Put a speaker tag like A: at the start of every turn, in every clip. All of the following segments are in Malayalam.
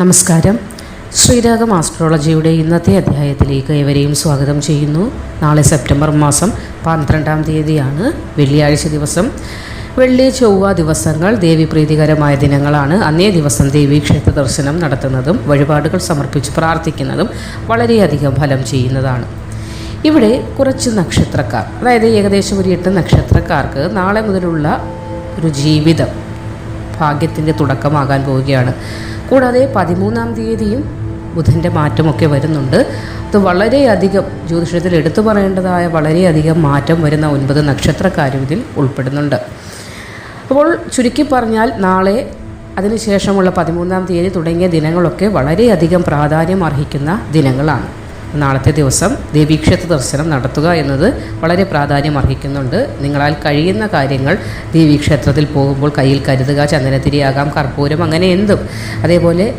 A: നമസ്കാരം. ശ്രീരാഗം ആസ്ട്രോളജിയുടെ ഇന്നത്തെ അധ്യായത്തിലേക്ക് ഏവരെയും സ്വാഗതം ചെയ്യുന്നു. നാളെ സെപ്റ്റംബർ മാസം പന്ത്രണ്ടാം തീയതിയാണ് വെള്ളിയാഴ്ച ദിവസം. വെള്ളി ചൊവ്വ ദിവസങ്ങൾ ദേവി പ്രീതികരമായ ദിനങ്ങളാണ്. അന്നേ ദിവസം ദേവി ക്ഷേത്ര ദർശനം നടത്തുന്നതും വഴിപാടുകൾ സമർപ്പിച്ച് പ്രാർത്ഥിക്കുന്നതും വളരെയധികം ഫലം ചെയ്യുന്നതാണ്. ഇവിടെ കുറച്ച് നക്ഷത്രക്കാർ അതായത് ഏകദേശം ഒരു എട്ട് നക്ഷത്രക്കാർക്ക് നാളെ മുതലുള്ള ഒരു ജീവിതം ഭാഗ്യത്തിന്റെ തുടക്കമാകാൻ പോവുകയാണ്. കൂടാതെ പതിമൂന്നാം തീയതിയും ബുധന്റെ മാറ്റമൊക്കെ വരുന്നുണ്ട്. അത് വളരെയധികം ജ്യോതിഷത്തിൽ എടുത്തു പറയേണ്ടതായ വളരെയധികം മാറ്റം വരുന്ന ഒൻപത് നക്ഷത്രക്കാരും ഇതിൽ ഉൾപ്പെടുന്നുണ്ട്. അപ്പോൾ ചുരുക്കി പറഞ്ഞാൽ നാളെ അതിനുശേഷമുള്ള പതിമൂന്നാം തീയതി തുടങ്ങിയ ദിനങ്ങളൊക്കെ വളരെയധികം പ്രാധാന്യം അർഹിക്കുന്ന ദിനങ്ങളാണ്. നാളത്തെ ദിവസം ദേവീക്ഷേത്ര ദർശനം നടത്തുക എന്നത് വളരെ പ്രാധാന്യം അർഹിക്കുന്നുണ്ട് നിങ്ങളാൽ കഴിയുന്ന കാര്യങ്ങൾ ദേവീക്ഷേത്രത്തിൽ പോകുമ്പോൾ കയ്യിൽ കരുതുക ചന്ദനത്തിരിയാകാം കർപ്പൂരം അങ്ങനെ എന്തും. അതേപോലെ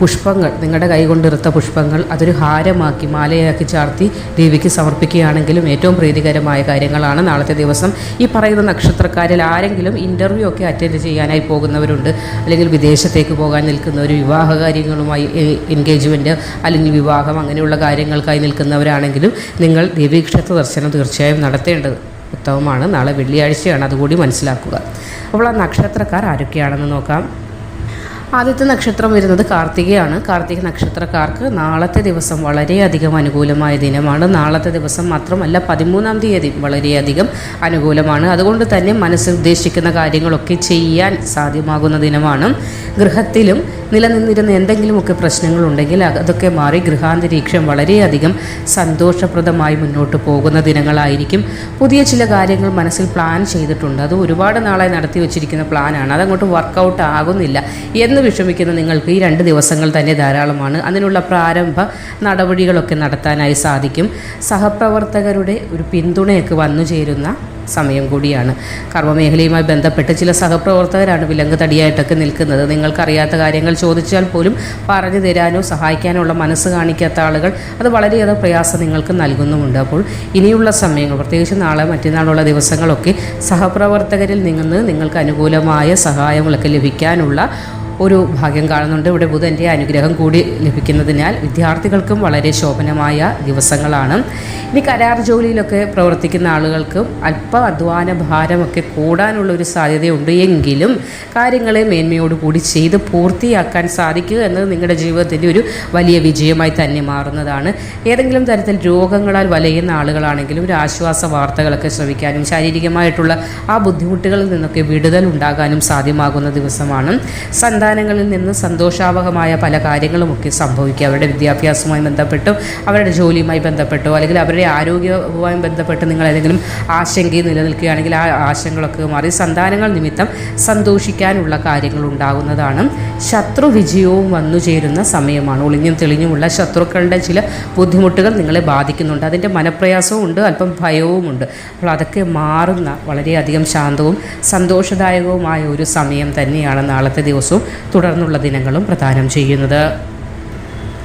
A: പുഷ്പങ്ങൾ നിങ്ങളുടെ കൈ കൊണ്ടിരുത്ത പുഷ്പങ്ങൾ അതൊരു ഹാരമാക്കി മാലയാക്കി ചാർത്തി ദേവിക്ക് സമർപ്പിക്കുകയാണെങ്കിലും ഏറ്റവും പ്രീതികരമായ കാര്യങ്ങളാണ് നാളത്തെ ദിവസം. ഈ പറയുന്ന നക്ഷത്രക്കാരിൽ ആരെങ്കിലും ഇന്റർവ്യൂ ഒക്കെ അറ്റൻഡ് ചെയ്യാനായി പോകുന്നവരുണ്ട്. അല്ലെങ്കിൽ വിദേശത്തേക്ക് പോകാൻ നിൽക്കുന്നവർ വിവാഹ കാര്യങ്ങളുമായി എൻഗേജ്മെന്റ് അല്ലെങ്കിൽ വിവാഹം അങ്ങനെയുള്ള കാര്യങ്ങൾക്കായി നിൽക്കുന്നവരാണെങ്കിലും നിങ്ങൾ ദേവീക്ഷേത്ര ദർശനം തീർച്ചയായും നടത്തേണ്ടത് ഉത്തമമാണ്. നാളെ വെള്ളിയാഴ്ചയാണ് അതുകൂടി മനസ്സിലാക്കുക. അപ്പോൾ ആ നക്ഷത്രക്കാർ ആരൊക്കെയാണെന്ന് നോക്കാം. ആദ്യത്തെ നക്ഷത്രം വരുന്നത് കാർത്തികയാണ്. കാർത്തിക നക്ഷത്രക്കാർക്ക് നാളത്തെ ദിവസം വളരെയധികം അനുകൂലമായ ദിനമാണ്. നാളത്തെ ദിവസം മാത്രമല്ല പതിമൂന്നാം തീയതി വളരെയധികം അനുകൂലമാണ്. അതുകൊണ്ട് തന്നെ മനസ്സിൽ ഉദ്ദേശിക്കുന്ന കാര്യങ്ങളൊക്കെ ചെയ്യാൻ സാധ്യമാകുന്ന ദിനമാണ്. ഗൃഹത്തിലും നിലനിന്നിരുന്ന എന്തെങ്കിലുമൊക്കെ പ്രശ്നങ്ങളുണ്ടെങ്കിൽ അതൊക്കെ മാറി ഗൃഹാന്തരീക്ഷം വളരെയധികം സന്തോഷപ്രദമായി മുന്നോട്ട് പോകുന്ന ദിനങ്ങളായിരിക്കും. പുതിയ ചില കാര്യങ്ങൾ മനസ്സിൽ പ്ലാൻ ചെയ്തിട്ടുണ്ട്. അത് ഒരുപാട് നാളായി നടത്തി വെച്ചിരിക്കുന്ന പ്ലാനാണ്. അതങ്ങോട്ട് വർക്കൗട്ട് ആകുന്നില്ല. എന്ന് വിഷമിക്കുന്ന നിങ്ങൾക്ക് ഈ രണ്ട് ദിവസങ്ങൾ തന്നെ ധാരാളമാണ്. അതിനുള്ള പ്രാരംഭ നടപടികളൊക്കെ നടത്താനായി സാധിക്കും. സഹപ്രവർത്തകരുടെ ഒരു പിന്തുണയൊക്കെ വന്നു ചേരുന്ന സമയം കൂടിയാണ്. കർമ്മമേഖലയുമായി ബന്ധപ്പെട്ട് ചില സഹപ്രവർത്തകരാണ് വിലങ്ങ് തടിയായിട്ടൊക്കെ നിൽക്കുന്നത്. നിങ്ങൾക്കറിയാത്ത കാര്യങ്ങൾ ചോദിച്ചാൽ പോലും പറഞ്ഞു തരാനോ സഹായിക്കാനോ ഉള്ള മനസ്സ് കാണിക്കാത്ത ആളുകൾ അത് വളരെയേറെ പ്രയാസം നിങ്ങൾക്ക് നൽകുന്നുമുണ്ട്. അപ്പോൾ ഇനിയുള്ള സമയങ്ങൾ പ്രത്യേകിച്ച് നാളെ മറ്റന്നാളുള്ള ദിവസങ്ങളൊക്കെ സഹപ്രവർത്തകരിൽ നിന്ന് നിങ്ങൾക്ക് അനുകൂലമായ സഹായങ്ങളൊക്കെ ലഭിക്കാനുള്ള ഒരു ഭാഗ്യം കാണുന്നുണ്ട്. ഇവിടെ ബുധന്റെ അനുഗ്രഹം കൂടി ലഭിക്കുന്നതിനാൽ വിദ്യാർത്ഥികൾക്കും വളരെ ശോഭനമായ ദിവസങ്ങളാണ്. ഇനി കരാർ ജോലിയിലൊക്കെ പ്രവർത്തിക്കുന്ന ആളുകൾക്കും അല്പ അധ്വാന ഭാരമൊക്കെ കൂടാനുള്ള ഒരു സാധ്യതയുണ്ട് എങ്കിലും കാര്യങ്ങളെ മേന്മയോടുകൂടി ചെയ്ത് പൂർത്തിയാക്കാൻ സാധിക്കുക എന്നത് നിങ്ങളുടെ ജീവിതത്തിന്റെ ഒരു വലിയ വിജയമായി തന്നെ മാറുന്നതാണ്. ഏതെങ്കിലും തരത്തിൽ രോഗങ്ങളാൽ വലയുന്ന ആളുകളാണെങ്കിലും ഒരു ആശ്വാസ വാർത്തകളൊക്കെ ശ്രമിക്കാനും ശാരീരികമായിട്ടുള്ള ആ ബുദ്ധിമുട്ടുകളിൽ നിന്നൊക്കെ വിടുതൽ ഉണ്ടാകാനും സാധ്യമാകുന്ന ദിവസമാണ്. സന്താനങ്ങളിൽ നിന്ന് സന്തോഷാവഹമായ പല കാര്യങ്ങളുമൊക്കെ സംഭവിക്കുക അവരുടെ വിദ്യാഭ്യാസവുമായി ബന്ധപ്പെട്ടോ അവരുടെ ജോലിയുമായി ബന്ധപ്പെട്ടോ അല്ലെങ്കിൽ അവരുടെ ആരോഗ്യവുമായി ബന്ധപ്പെട്ട് നിങ്ങൾ ഏതെങ്കിലും ആശങ്കയിൽ നിലനിൽക്കുകയാണെങ്കിൽ ആ ആശങ്കകളൊക്കെ മാറി സന്താനങ്ങൾ നിമിത്തം സന്തോഷിക്കാനുള്ള കാര്യങ്ങൾ ഉണ്ടാകുന്നതാണ്. ശത്രു വിജയവും വന്നു ചേരുന്ന സമയമാണ്. ഒളിഞ്ഞും തെളിഞ്ഞുമുള്ള ശത്രുക്കളുടെ ചില ബുദ്ധിമുട്ടുകൾ നിങ്ങളെ ബാധിക്കുന്നുണ്ട്. അതിന്റെ മനപ്രയാസവും ഉണ്ട് അല്പം ഭയവുമുണ്ട് അപ്പോൾ അതൊക്കെ മാറുന്ന വളരെയധികം ശാന്തവും സന്തോഷദായകവുമായ ഒരു സമയം തന്നെയാണ് നാളത്തെ ദിവസവും. തുടർന്നുള്ള ദിനങ്ങളും പ്രദാനം ചെയ്യുന്നത്.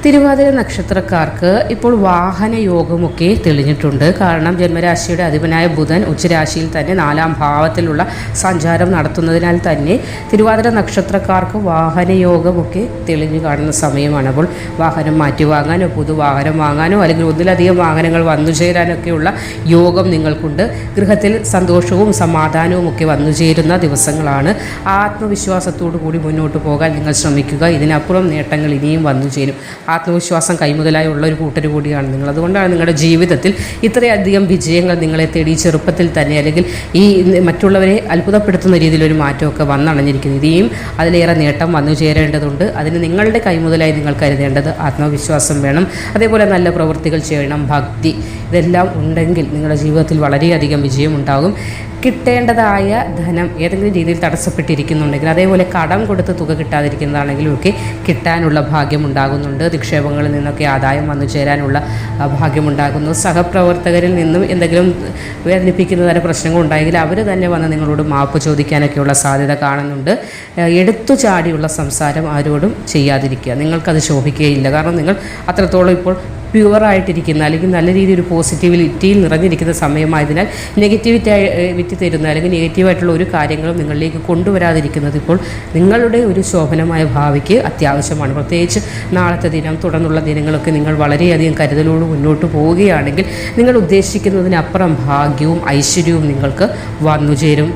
A: തിരുവാതിര നക്ഷത്രക്കാർക്ക് ഇപ്പോൾ വാഹന യോഗമൊക്കെ തെളിഞ്ഞിട്ടുണ്ട്. കാരണം ജന്മരാശിയുടെ അധിപനായ ബുധൻ ഉച്ചരാശിയിൽ തന്നെ നാലാം ഭാവത്തിലുള്ള സഞ്ചാരം നടത്തുന്നതിനാൽ തന്നെ തിരുവാതിര നക്ഷത്രക്കാർക്ക് വാഹന യോഗമൊക്കെ തെളിഞ്ഞു കാണുന്ന സമയമാണ്. അപ്പോൾ വാഹനം മാറ്റി വാങ്ങാനോ പുതു വാഹനം വാങ്ങാനോ അല്ലെങ്കിൽ ഒന്നിലധികം വാഹനങ്ങൾ വന്നു ചേരാനൊക്കെയുള്ള യോഗം നിങ്ങൾക്കുണ്ട്. ഗൃഹത്തിൽ സന്തോഷവും സമാധാനവും ഒക്കെ വന്നു ചേരുന്ന ദിവസങ്ങളാണ്. ആത്മവിശ്വാസത്തോടു കൂടി മുന്നോട്ട് പോകാൻ നിങ്ങൾ ശ്രമിക്കുക. ഇതിനപ്പുറം നേട്ടങ്ങൾ ഇനിയും വന്നു ചേരും. ആത്മവിശ്വാസം കൈമുതലായി ഉള്ള ഒരു കൂട്ടർ കൂടിയാണ് നിങ്ങൾ. അതുകൊണ്ടാണ് നിങ്ങളുടെ ജീവിതത്തിൽ ഇത്രയധികം വിജയങ്ങൾ നിങ്ങളെ തേടി ചെറുപ്പത്തിൽ തന്നെ അല്ലെങ്കിൽ ഈ മറ്റുള്ളവരെ അത്ഭുതപ്പെടുത്തുന്ന രീതിയിലൊരു മാറ്റമൊക്കെ വന്നണഞ്ഞിരിക്കുന്നത്. ഇനിയും അതിലേറെ നേട്ടം വന്നു ചേരേണ്ടതുണ്ട്. അതിന് നിങ്ങളുടെ കൈമുതലായി നിങ്ങൾ കരുതേണ്ടത് ആത്മവിശ്വാസം വേണം. അതേപോലെ നല്ല പ്രവൃത്തികൾ ചെയ്യണം. ഭക്തി ഇതെല്ലാം ഉണ്ടെങ്കിൽ നിങ്ങളുടെ ജീവിതത്തിൽ വളരെയധികം വിജയമുണ്ടാകും. കിട്ടേണ്ടതായ ധനം ഏതെങ്കിലും രീതിയിൽ തടസ്സപ്പെട്ടിരിക്കുന്നുണ്ടെങ്കിൽ അതേപോലെ കടം കൊടുത്ത് തുക കിട്ടാതിരിക്കുന്നതാണെങ്കിലും ഒക്കെ കിട്ടാനുള്ള ഭാഗ്യമുണ്ടാകുന്നുണ്ട് നിക്ഷേപങ്ങളിൽ നിന്നൊക്കെ ആദായം വന്നു ചേരാനുള്ള ഭാഗ്യമുണ്ടാകുന്നു. സഹപ്രവർത്തകരിൽ നിന്നും എന്തെങ്കിലും വേദനിപ്പിക്കുന്ന തരം പ്രശ്നങ്ങൾ ഉണ്ടായെങ്കിൽ അവർ തന്നെ വന്ന് നിങ്ങളോട് മാപ്പ് ചോദിക്കാനൊക്കെയുള്ള സാധ്യത കാണുന്നുണ്ട്. എടുത്തു ചാടിയുള്ള സംസാരം ആരോടും ചെയ്യാതിരിക്കുക. നിങ്ങൾക്കത് ശോഭിക്കുകയില്ല. കാരണം നിങ്ങൾ അത്രത്തോളം ഇപ്പോൾ പ്യുവറായിട്ടിരിക്കുന്ന അല്ലെങ്കിൽ നല്ല രീതിയിൽ ഒരു പോസിറ്റിവിറ്റിയിൽ നിറഞ്ഞിരിക്കുന്ന സമയമായതിനാൽ നെഗറ്റിവിറ്റി വിറ്റി തരുന്ന അല്ലെങ്കിൽ നെഗറ്റീവായിട്ടുള്ള ഒരു കാര്യങ്ങളും നിങ്ങളിലേക്ക് കൊണ്ടുവരാതിരിക്കുന്നത് ഇപ്പോൾ നിങ്ങളുടെ ഒരു ശോഭനമായ ഭാവിക്ക് അത്യാവശ്യമാണ്. പ്രത്യേകിച്ച് നാളത്തെ ദിനം തുടർന്നുള്ള ദിനങ്ങളൊക്കെ നിങ്ങൾ വളരെയധികം കരുതലോട് മുന്നോട്ട് പോവുകയാണെങ്കിൽ നിങ്ങൾ ഉദ്ദേശിക്കുന്നതിനപ്പുറം ഭാഗ്യവും ഐശ്വര്യവും നിങ്ങൾക്ക് വന്നു ചേരും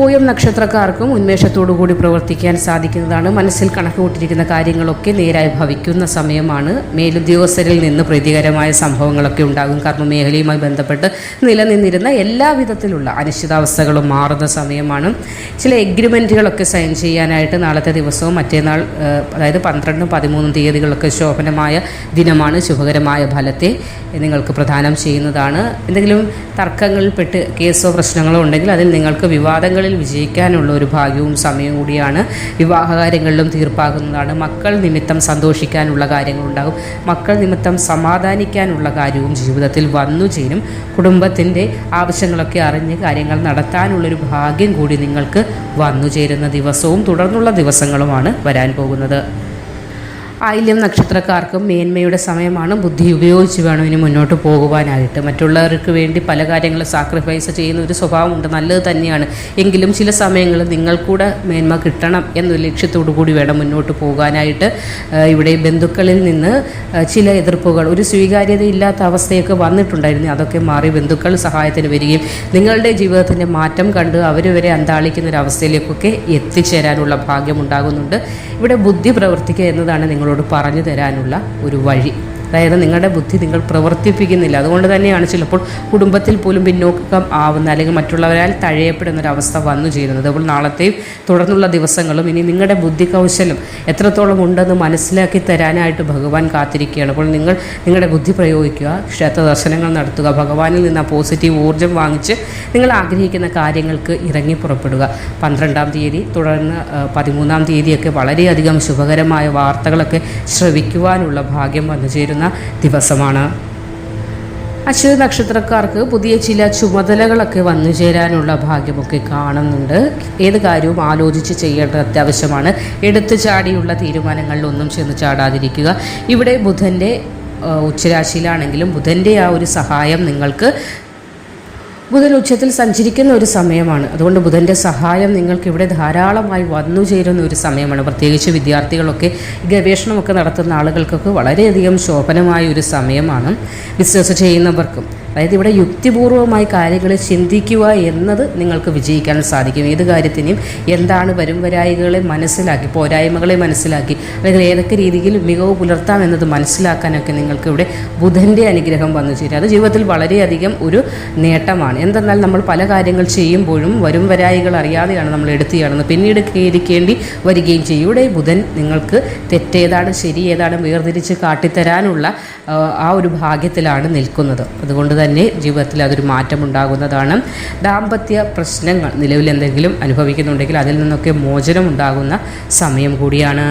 A: പൂയം നക്ഷത്രക്കാർക്കും ഉന്മേഷത്തോടു കൂടി പ്രവർത്തിക്കാൻ സാധിക്കുന്നതാണ്. മനസ്സിൽ കണക്ക് കൂട്ടിയിരിക്കുന്ന കാര്യങ്ങളൊക്കെ നേരായി ഭവിക്കുന്ന സമയമാണ്. മേലുദ്യോഗസ്ഥരിൽ നിന്ന് പ്രീതികരമായ സംഭവങ്ങളൊക്കെ ഉണ്ടാകും. കർമ്മമേഖലയുമായി ബന്ധപ്പെട്ട് നിലനിന്നിരുന്ന എല്ലാ വിധത്തിലുള്ള അനിശ്ചിതാവസ്ഥകളും മാറുന്ന സമയമാണ്. ചില എഗ്രിമെന്റുകളൊക്കെ സൈൻ ചെയ്യാനായിട്ട് നാളത്തെ ദിവസവും മറ്റേനാൾ അതായത് പന്ത്രണ്ടും പതിമൂന്നും തീയതികളൊക്കെ ശോഭനമായ ദിനമാണ്. ശുഭകരമായ ഫലത്തെ നിങ്ങൾക്ക് പ്രദാനം ചെയ്യുന്നതാണ്. എന്തെങ്കിലും തർക്കങ്ങളിൽപ്പെട്ട് കേസോ പ്രശ്നങ്ങളോ ഉണ്ടെങ്കിൽ അതിൽ നിങ്ങൾക്ക് വിവാദങ്ങളിൽ വിജയിക്കാനുള്ള ഒരു ഭാഗ്യവും സമയവും കൂടിയാണ് വിവാഹകാര്യങ്ങളിലും തീർപ്പാകുന്നതാണ്. മക്കൾ നിമിത്തം സന്തോഷിക്കാനുള്ള കാര്യങ്ങളുണ്ടാകും. മക്കൾ നിമിത്തം സമാധാനിക്കാനുള്ള കാര്യവും ജീവിതത്തിൽ വന്നു ചേരും. കുടുംബത്തിന്റെ ആവശ്യങ്ങളൊക്കെ അറിഞ്ഞ് കാര്യങ്ങൾ നടത്താനുള്ളൊരു ഭാഗ്യം കൂടി നിങ്ങൾക്ക് വന്നു ചേരുന്ന ദിവസവും തുടർന്നുള്ള ദിവസങ്ങളുമാണ് വരാൻ പോകുന്നത്. ആയില്യം നക്ഷത്രക്കാർക്കും മേന്മയുടെ സമയമാണ് ബുദ്ധി ഉപയോഗിച്ച് വേണം ഇനി മുന്നോട്ട് പോകുവാനായിട്ട്. മറ്റുള്ളവർക്ക് വേണ്ടി പല കാര്യങ്ങളും സാക്രിഫൈസ് ചെയ്യുന്ന ഒരു സ്വഭാവമുണ്ട്. നല്ലത് തന്നെയാണ്. എങ്കിലും ചില സമയങ്ങളിൽ നിങ്ങൾക്കൂടെ മേന്മ കിട്ടണം എന്നൊരു ലക്ഷ്യത്തോടു കൂടി വേണം മുന്നോട്ട് പോകാനായിട്ട്. ഇവിടെ ബന്ധുക്കളിൽ നിന്ന് ചില എതിർപ്പുകൾ ഒരു സ്വീകാര്യതയില്ലാത്ത അവസ്ഥയൊക്കെ വന്നിട്ടുണ്ടായിരുന്നു. അതൊക്കെ മാറി ബന്ധുക്കൾ സഹായത്തിന് വരികയും നിങ്ങളുടെ ജീവിതത്തിന്റെ മാറ്റം കണ്ട് അവർ വരെ അന്താളിക്കുന്ന ഒരു അവസ്ഥയിലേക്കൊക്കെ എത്തിച്ചേരാനുള്ള ഭാഗ്യമുണ്ടാകുന്നുണ്ട് ഇവിടെ ബുദ്ധി പ്രവർത്തിക്കുക എന്നതാണ് നിങ്ങളോട് പറഞ്ഞു തരാനുള്ള ഒരു വഴി. അതായത് നിങ്ങളുടെ ബുദ്ധി നിങ്ങൾ പ്രവർത്തിപ്പിക്കുന്നില്ല. അതുകൊണ്ട് തന്നെയാണ് ചിലപ്പോൾ കുടുംബത്തിൽ പോലും പിന്നോക്കം ആവുന്ന അല്ലെങ്കിൽ മറ്റുള്ളവരാൽ തഴയപ്പെടുന്ന ഒരു അവസ്ഥ വന്നു ചേരുന്നത്. അപ്പോൾ നാളത്തെയും തുടർന്നുള്ള ദിവസങ്ങളും ഇനി നിങ്ങളുടെ ബുദ്ധി കൗശലം എത്രത്തോളം ഉണ്ടെന്ന് മനസ്സിലാക്കി തരാനായിട്ട് ഭഗവാൻ കാത്തിരിക്കുകയാണ്. അപ്പോൾ നിങ്ങൾ നിങ്ങളുടെ ബുദ്ധി പ്രയോഗിക്കുക ക്ഷേത്ര ദർശനങ്ങൾ നടത്തുക ഭഗവാനിൽ നിന്ന് ആ പോസിറ്റീവ് ഊർജം വാങ്ങിച്ച് നിങ്ങൾ ആഗ്രഹിക്കുന്ന കാര്യങ്ങൾക്ക് ഇറങ്ങി പുറപ്പെടുക. പന്ത്രണ്ടാം തീയതി തുടർന്ന് പതിമൂന്നാം തീയതിയൊക്കെ വളരെയധികം ശുഭകരമായ വാർത്തകളൊക്കെ ശ്രവിക്കുവാനുള്ള ഭാഗ്യം വന്നു ചേരുന്ന. ദിവസമാണ്. അശ്വതി നക്ഷത്രക്കാർക്ക് പുതിയ ചില ചുമതലകളൊക്കെ വന്നു ചേരാനുള്ള ഭാഗ്യമൊക്കെ കാണുന്നുണ്ട്. ഏത് കാര്യവും ആലോചിച്ച് ചെയ്യേണ്ടത് അത്യാവശ്യമാണ്. എടുത്തു ചാടിയുള്ള തീരുമാനങ്ങളിലൊന്നും ചെന്ന് ചാടാതിരിക്കുക. ഇവിടെ ബുധന്റെ ഉച്ചരാശിയിലാണെങ്കിലും ബുധന്റെ ആ ഒരു സഹായം നിങ്ങൾക്ക് ബുധൻ ഉച്ചത്തിൽ സഞ്ചരിക്കുന്ന ഒരു സമയമാണ്. അതുകൊണ്ട് ബുധന്റെ സഹായം നിങ്ങൾക്ക് ഇവിടെ ധാരാളമായി വന്നു ചേരുന്ന ഒരു സമയമാണ്. പ്രത്യേകിച്ച് വിദ്യാർത്ഥികളൊക്കെ ഗവേഷണമൊക്കെ നടത്തുന്ന ആളുകൾക്കൊക്കെ വളരെയധികം ശോഭനമായ ഒരു സമയമാണ് ബിസിനസ് ചെയ്യുന്നവർക്കും. അതായത് ഇവിടെ യുക്തിപൂർവമായി കാര്യങ്ങൾ ചിന്തിക്കുക എന്നത് നിങ്ങൾക്ക് വിജയിക്കാൻ സാധിക്കും. ഏത് കാര്യത്തിനെയും എന്താണ് വരും വരായികളെ മനസ്സിലാക്കി പോരായ്മകളെ മനസ്സിലാക്കി അല്ലെങ്കിൽ ഏതൊക്കെ രീതിയിൽ മികവ് പുലർത്താം എന്നത് മനസ്സിലാക്കാനൊക്കെ നിങ്ങൾക്ക് ഇവിടെ ബുധന്റെ അനുഗ്രഹം വന്നു ചേരും. അത് ജീവിതത്തിൽ വളരെയധികം ഒരു നേട്ടമാണ്. എന്തെന്നാൽ നമ്മൾ പല കാര്യങ്ങൾ ചെയ്യുമ്പോഴും വരും വരായികൾ അറിയാതെയാണ് നമ്മൾ എടുത്തു കാണുന്നത് പിന്നീട് കയറിക്കേണ്ടി വരികയും ചെയ്യും. ഇവിടെ ബുധൻ നിങ്ങൾക്ക് തെറ്റേതാണ് ശരി ഏതാണ് വേർതിരിച്ച് കാട്ടിത്തരാനുള്ള ആ, ആ ഒരു ഭാഗ്യത്തിലാണ് നിൽക്കുന്നത്. അതുകൊണ്ട് തന്നെ ജീവിതത്തിൽ അതൊരു മാറ്റം ഉണ്ടാകുന്നതാണ് ദാമ്പത്യ പ്രശ്നങ്ങൾ നിലവിൽ എന്തെങ്കിലും അനുഭവിക്കുന്നുണ്ടെങ്കിൽ അതിൽ നിന്നൊക്കെ മോചനം ഉണ്ടാകുന്ന സമയം കൂടിയാണ്.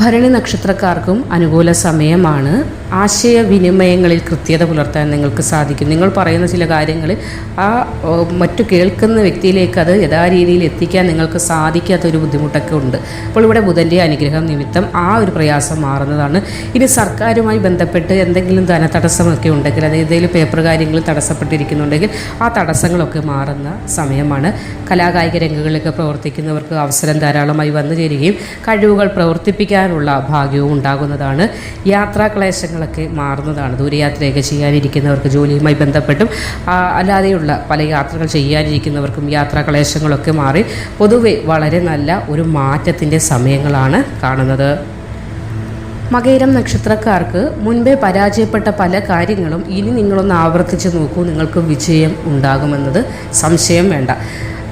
A: ഭരണി നക്ഷത്രക്കാർക്കും അനുകൂല സമയമാണ്. ആശയവിനിമയങ്ങളിൽ കൃത്യത പുലർത്താൻ നിങ്ങൾക്ക് സാധിക്കും. നിങ്ങൾ പറയുന്ന ചില കാര്യങ്ങൾ ആ മറ്റു കേൾക്കുന്ന വ്യക്തിയിലേക്ക് അത് യഥാരീതിയിൽ എത്തിക്കാൻ നിങ്ങൾക്ക് സാധിക്കാത്തൊരു ബുദ്ധിമുട്ടൊക്കെ ഉണ്ട്. അപ്പോൾ ഇവിടെ ബുധന്റെ അനുഗ്രഹം നിമിത്തം ആ ഒരു പ്രയാസം മാറുന്നതാണ്. ഇനി സർക്കാരുമായി ബന്ധപ്പെട്ട് എന്തെങ്കിലും ധനതടസ്സമൊക്കെ ഉണ്ടെങ്കിൽ അതായത് ഏതെങ്കിലും പേപ്പർ കാര്യങ്ങൾ തടസ്സപ്പെട്ടിരിക്കുന്നുണ്ടെങ്കിൽ ആ തടസ്സങ്ങളൊക്കെ മാറുന്ന സമയമാണ്. കലാകായിക രംഗങ്ങളിലൊക്കെ പ്രവർത്തിക്കുന്നവർക്ക് അവസരം ധാരാളമായി വന്നു ചേരുകയും കഴിവുകൾ പ്രവർത്തിപ്പിക്കാനുള്ള ഭാഗ്യവും ഉണ്ടാകുന്നതാണ്. യാത്രാക്ലേശങ്ങളൊക്കെ മാറുന്നതാണ്. ദൂരയാത്രയൊക്കെ ചെയ്യാനിരിക്കുന്നവർക്ക് ജോലിയുമായി ബന്ധപ്പെട്ടും അല്ലാതെയുള്ള പല യാത്രകൾ ചെയ്യാനിരിക്കുന്നവർക്കും യാത്രാ ക്ലേശങ്ങളൊക്കെ മാറി. പൊതുവെ വളരെ നല്ല ഒരു മാറ്റത്തിന്റെ സമയങ്ങളാണ് കാണുന്നത്. മകേരം നക്ഷത്രക്കാർക്ക് മുൻപേ പരാജയപ്പെട്ട പല കാര്യങ്ങളും ഇനി നിങ്ങളൊന്ന് ആവർത്തിച്ച് നോക്കൂ. നിങ്ങൾക്ക് വിജയം ഉണ്ടാകുമെന്നത് സംശയം വേണ്ട.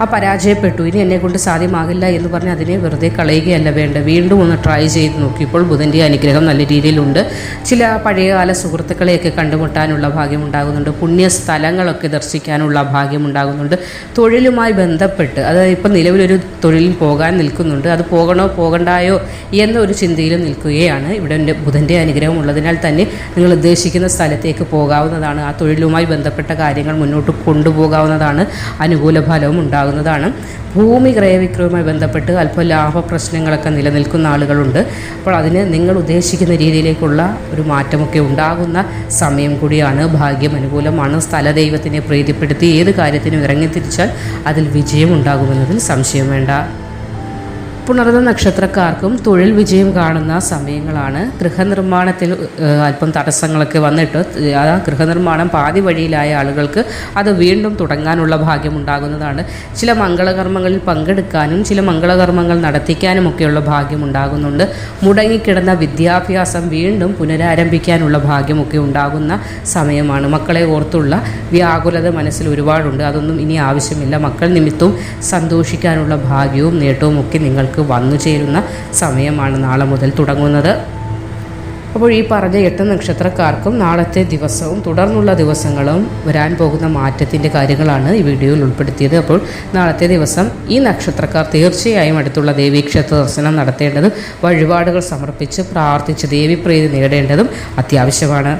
A: ആ പരാജയപ്പെട്ടു. ഇനി എന്നെ കൊണ്ട് സാധ്യമാകില്ല എന്ന് പറഞ്ഞ് അതിനെ വെറുതെ കളയുകയല്ല വേണ്ട. വീണ്ടും ഒന്ന് ട്രൈ ചെയ്ത് നോക്കി. ഇപ്പോൾ ബുധന്റെ അനുഗ്രഹം നല്ല രീതിയിലുണ്ട്. ചില പഴയകാല സുഹൃത്തുക്കളെയൊക്കെ കണ്ടുമുട്ടാനുള്ള ഭാഗ്യമുണ്ടാകുന്നുണ്ട്. പുണ്യ സ്ഥലങ്ങളൊക്കെ ദർശിക്കാനുള്ള ഭാഗ്യമുണ്ടാകുന്നുണ്ട്. തൊഴിലുമായി ബന്ധപ്പെട്ട് അതായത് ഇപ്പം നിലവിലൊരു തൊഴിലിൽ പോകാൻ നിൽക്കുന്നുണ്ട്. അത് പോകണോ പോകണ്ടായോ എന്നൊരു ചിന്തയിലും നിൽക്കുകയാണ് ഇവിടെ ബുധന്റെ അനുഗ്രഹം ഉള്ളതിനാൽ തന്നെ നിങ്ങൾ ഉദ്ദേശിക്കുന്ന സ്ഥലത്തേക്ക് പോകാവുന്നതാണ്. ആ തൊഴിലുമായി ബന്ധപ്പെട്ട കാര്യങ്ങൾ മുന്നോട്ട് കൊണ്ടുപോകാവുന്നതാണ്. അനുകൂല ഫലവും ഉണ്ടാകും. ഉണ്ടാകുന്നതാണ്. ഭൂമി ക്രയവിക്രയവുമായി ബന്ധപ്പെട്ട് അല്പം ലാഭ പ്രശ്നങ്ങളൊക്കെ നിലനിൽക്കുന്ന ആളുകളുണ്ട്. അപ്പോൾ അതിന് നിങ്ങൾ ഉദ്ദേശിക്കുന്ന രീതിയിലേക്കുള്ള ഒരു മാറ്റമൊക്കെ ഉണ്ടാകുന്ന സമയം കൂടിയാണ് ഭാഗ്യം. അനുകൂലമാണ്. സ്ഥലദൈവത്തിനെ പ്രീതിപ്പെടുത്തി ഏത് കാര്യത്തിനും ഇറങ്ങിത്തിരിച്ചാൽ അതിൽ വിജയം ഉണ്ടാകുമെന്നതിൽ സംശയം വേണ്ട. പുണർന്ന നക്ഷത്രക്കാർക്കും തൊഴിൽ വിജയം കാണുന്ന സമയങ്ങളാണ്. ഗൃഹനിർമ്മാണത്തിൽ അല്പം തടസ്സങ്ങളൊക്കെ വന്നിട്ട് ആ ഗൃഹനിർമ്മാണം പാതി വഴിയിലായ ആളുകൾക്ക് അത് വീണ്ടും തുടങ്ങാനുള്ള ഭാഗ്യം ഉണ്ടാകുന്നതാണ്. ചില മംഗളകർമ്മങ്ങളിൽ പങ്കെടുക്കാനും ചില മംഗളകർമ്മങ്ങൾ നടത്തിക്കാനും ഒക്കെയുള്ള ഭാഗ്യം ഉണ്ടാകുന്നുണ്ട്. മുടങ്ങിക്കിടന്ന വിദ്യാഭ്യാസം വീണ്ടും പുനരാരംഭിക്കാനുള്ള ഭാഗ്യമൊക്കെ ഉണ്ടാകുന്ന സമയമാണ്. മക്കളെ ഓർത്തുള്ള വ്യാകുലത മനസ്സിൽ ഒരുപാടുണ്ട്. അതൊന്നും ഇനി ആവശ്യമില്ല. മക്കൾ നിമിത്തവും സന്തോഷിക്കാനുള്ള ഭാഗ്യവും നേട്ടവും ഒക്കെ നിങ്ങൾക്ക് വന്നു ചേരുന്ന സമയമാണ് നാളെ മുതൽ തുടങ്ങുന്നത്. അപ്പോൾ ഈ പറഞ്ഞ എട്ട് നക്ഷത്രക്കാർക്കും നാളത്തെ ദിവസവും തുടർന്നുള്ള ദിവസങ്ങളും വരാൻ പോകുന്ന മാറ്റത്തിന്റെ കാര്യങ്ങളാണ് ഈ വീഡിയോയിൽ ഉൾപ്പെടുത്തിയത്. അപ്പോൾ നാളത്തെ ദിവസം ഈ നക്ഷത്രക്കാർ തീർച്ചയായും അടുത്തുള്ള ദേവീക്ഷേത്ര ദർശനം നടത്തേണ്ടതും വഴിപാടുകൾ സമർപ്പിച്ച് പ്രാർത്ഥിച്ച് ദേവിപ്രീതി നേടേണ്ടതും അത്യാവശ്യമാണ്.